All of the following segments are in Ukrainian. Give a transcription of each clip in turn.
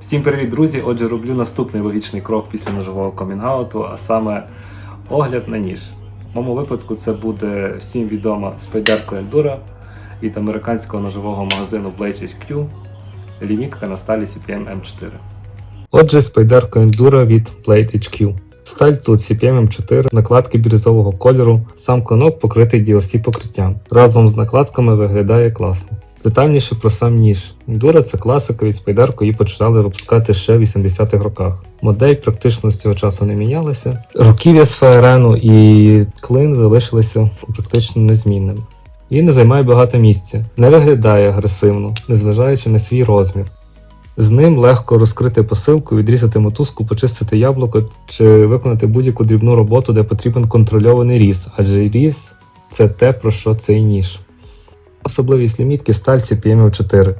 Всім привіт, друзі! Отже, роблю наступний логічний крок після ножового комінгауту, а саме огляд на ніж. В моєму випадку це буде всім відома спайдерка Eldura від американського ножового магазину Blade HQ, лімітка на сталі CPM M4. Отже, спайдерка Endura від Blade HQ. Сталь тут CPM M4, накладки бірюзового кольору, сам клинок покритий DLC покриттям. Разом з накладками виглядає класно. Детальніше про сам ніж. Endura – це класика від спайдерку, її починали випускати ще в 80-х роках. Модель практично з цього часу не мінялася. Руків'я з ФРНу і клин залишилися практично незмінними. Він не займає багато місця, не виглядає агресивно, незважаючи на свій розмір. З ним легко розкрити посилку, відрізати мотузку, почистити яблуко чи виконати будь-яку дрібну роботу, де потрібен контрольований різ, адже різ це те, про що цей ніж. Особливість лімітки сталь CPM 4.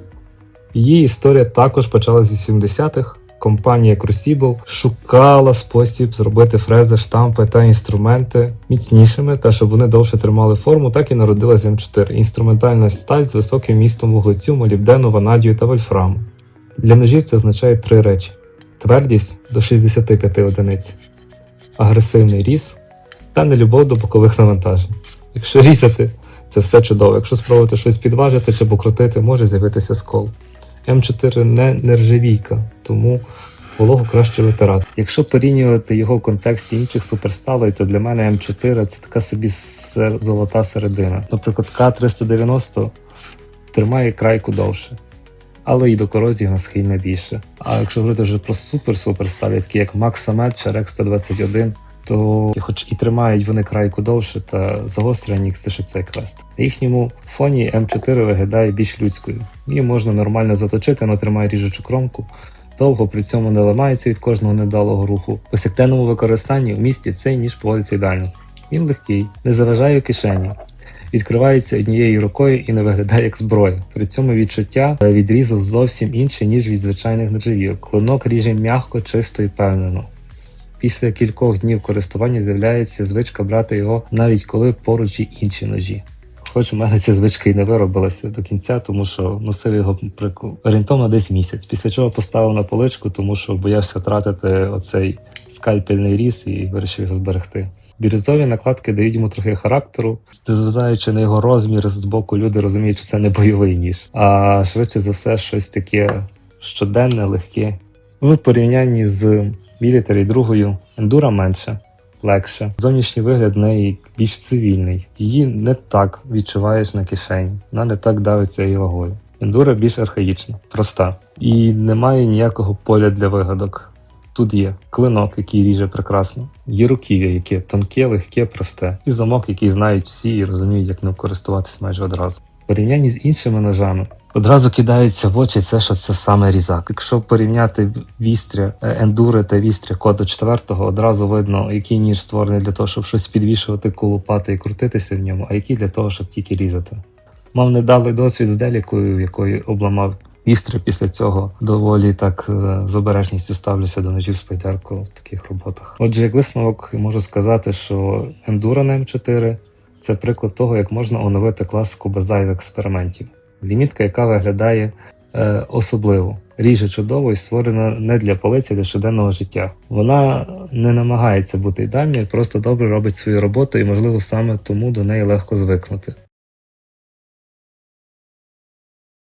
Її історія також почалася зі 70-х. Компанія Crucible шукала спосіб зробити фрези, штампи та інструменти міцнішими та щоб вони довше тримали форму, так і народилась М4 інструментальна сталь з високим містом вуглецю, молібдену, ванадію та вольфраму. Для ножів це означає три речі: твердість до 65 одиниць, агресивний різ та нелюбов до бокових навантажень. Якщо різати, це все чудово. Якщо спробувати щось підважити чи покрутити, може з'явитися скол. М4 не нержавійка, тому вологу краще витирати. Якщо порівнювати його в контексті інших суперсталей, то для мене М4 це така собі золота середина. Наприклад, К390 тримає крайку довше, але і до корозії вона схильна більше. А якщо говорити вже про супер-супер сталі, такі як Максамет чи Рек 121, то хоч і тримають вони крайку довше, та загострення їх це цей квест. На їхньому фоні М4 виглядає більш людською. Її можна нормально заточити, вона тримає ріжучу кромку. Довго при цьому не ламається від кожного недалого руху. У повсякденному використанні в місті цей ніж поводиться ідеально. Він легкий, не заважає у кишені, відкривається однією рукою і не виглядає як зброя. При цьому відчуття відрізу зовсім інше, ніж від звичайних ножовів. Клинок ріже м'яко, чисто і впевнено. Після кількох днів користування з'являється звичка брати його навіть коли поруч і інші ножі. Хоч у мене ця звичка і не виробилася до кінця, тому що носив його орієнтовно десь місяць. Після чого поставив на поличку, тому що боявся втратити оцей скальпельний різ і вирішив його зберегти. Бірюзові накладки дають йому трохи характеру, зважаючи на його розмір з боку, люди розуміють, що це не бойовий ніж, а швидше за все щось таке щоденне, легке. В порівнянні з Military другою ендура менше, легше. Зовнішній вигляд в неї більш цивільний. Її не так відчуваєш на кишені, вона не так давиться її вагою. Ендура більш архаїчна, проста. І немає ніякого поля для вигадок. Тут є клинок, який ріже прекрасно, є руків'я, яке тонке, легке, просте, і замок, який знають всі і розуміють, як ним користуватись майже одразу. В порівнянні з іншими ножами Одразу кидається в очі це, що це саме різак. Якщо порівняти вістря е, ендури та вістря коду 4, одразу видно, який ніж створений для того, щоб щось підвішувати, колупати і крутитися в ньому, а який для того, щоб тільки різати. Мав недалий досвід з делікою, якою обламав вістря після цього доволі так е, з обережністю ставлюся до ножів спайдерку в таких роботах. Отже, як висновок можу сказати, що ендура на М4 це приклад того, як можна оновити класику без зайвих експериментів. Лімітка, яка виглядає е, особливо, ріже чудово і створена не для полиці, а для щоденного життя. Вона не намагається бути ідеальною, просто добре робить свою роботу, і, можливо, саме тому до неї легко звикнути.